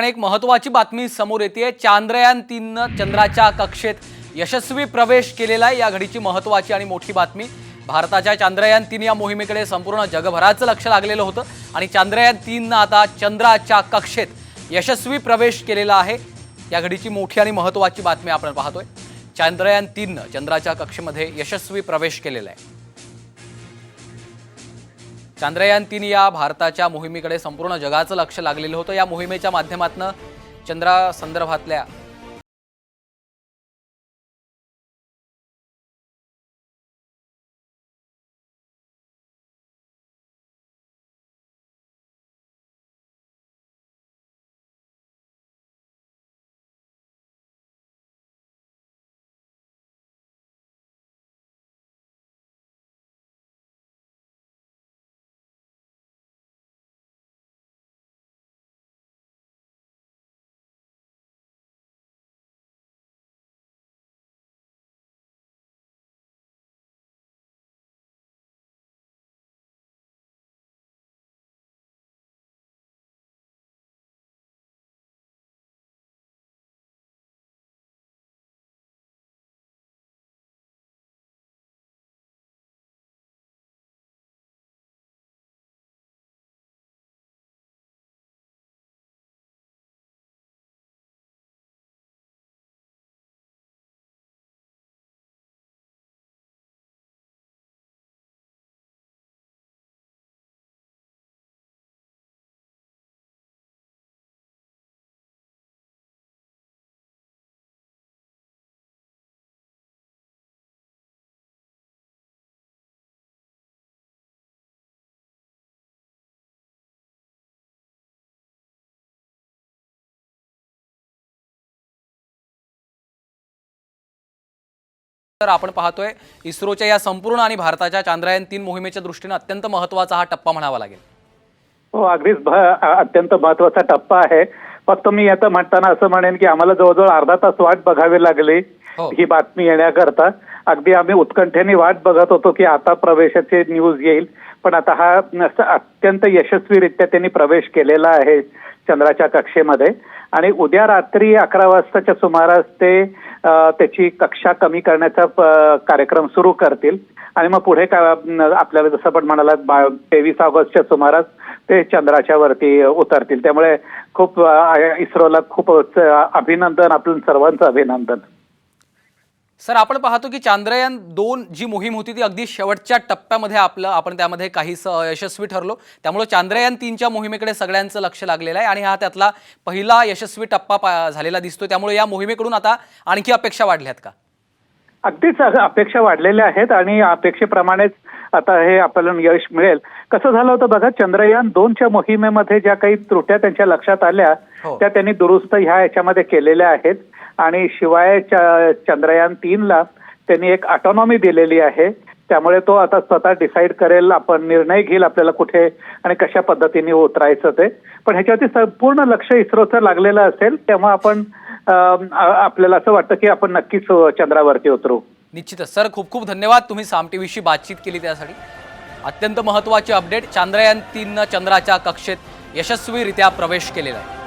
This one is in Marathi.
दरम्यान एक महत्वाची बातमी समोर येते चांद्रयान तीननं चंद्राच्या कक्षेत यशस्वी प्रवेश केलेला आहे. या घडीची महत्वाची आणि मोठी बातमी. भारताच्या चांद्रयान तीन या मोहिमेकडे संपूर्ण जगभराचं लक्ष लागलेलं होतं. आणि चांद्रयान तीननं आता चंद्राच्या कक्षेत यशस्वी प्रवेश केलेला आहे. या घडीची मोठी आणि महत्वाची बातमी आपण पाहतोय. चांद्रयान तीननं चंद्राच्या कक्षेमध्ये यशस्वी प्रवेश केलेला आहे. चांद्रयान तीन या भारताच्या मोहिमेकडे संपूर्ण जगाचं लक्ष लागलेलं होतं. या मोहिमेच्या माध्यमातून चंद्रासंदर्भातल्या तर आपण पाहतोय इस्रोच्या या संपूर्ण आणि भारताच्या चांद्रयान तीन मोहिमेच्या दृष्टीने अत्यंत महत्त्वाचा हा टप्पा म्हणावा लागेल. हो अगदीच अत्यंत महत्त्वाचा टप्पा आहे. फक्त मी आता म्हणताना असं म्हणेन की आम्हाला जवळजवळ अर्धा तास वाट बघावी लागली हो. ही बातमी येण्याकरता. अगदी आम्ही उत्कंठेने वाट बघत होतो की आता प्रवेशाची न्यूज येईल. पण आता हा अत्यंत यशस्वीरित्या त्यांनी प्रवेश केलेला आहे चंद्राच्या कक्षेमध्ये. आणि उद्या रात्री अकरा वाजताच्या सुमारास ते त्याची कक्षा कमी करण्याचा कार्यक्रम सुरू करतील. आणि मग पुढे काय आपल्याला जसं आपण म्हणाला तेवीस ऑगस्टच्या सुमारास ते चंद्राच्या वरती उतरतील. त्यामुळे खूप इस्रोला खूप अभिनंदन आपण सर्वांचं अभिनंदन. सर आपण पाहतो की चांद्रयान दोन जी मोहीम होती ती अगदी शेवटच्या टप्प्यामध्ये आपलं आपण त्यामध्ये काहीच यशस्वी ठरलो. त्यामुळे चांद्रयान तीनच्या मोहिमेकडे सगळ्यांचं लक्ष लागलेलं आहे आणि हा त्यातला पहिला यशस्वी टप्पा पा- झालेला दिसतो त्यामुळे या मोहिमेकडून आता आणखी अपेक्षा वाढल्यात का? अगदीच अपेक्षा वाढलेल्या आहेत आणि अपेक्षेप्रमाणेच आता हे आपल्याला यश मिळेल. कसं झालं होतं बघा चंद्रयान दोनच्या मोहिमेमध्ये ज्या काही त्रुट्या त्यांच्या लक्षात आल्या हो. त्या त्यांनी दुरुस्त ह्या याच्यामध्ये केलेल्या आहेत. आणि शिवाय च- चंद्रयान तीनला त्यांनी एक ऑटोनॉमी दिलेली आहे. त्यामुळे तो आता स्वतः डिसाईड करेल आपण निर्णय घेईल आपल्याला कुठे आणि कशा पद्धतीने उतरायचं ते. पण ह्याच्यावरती संपूर्ण लक्ष इस्रोचं लागलेलं असेल तेव्हा आपण आपल्याला असं वाटतं की आपण नक्कीच चंद्रावरती उतरू. निश्चितच. सर खूप खूप धन्यवाद. तुम्ही साम टीव्हीशी बातचीत केली त्यासाठी. अत्यंत महत्त्वाची अपडेट चांद्रयान तीननं चंद्राच्या कक्षेत यशस्वीरित्या प्रवेश केलेला आहे.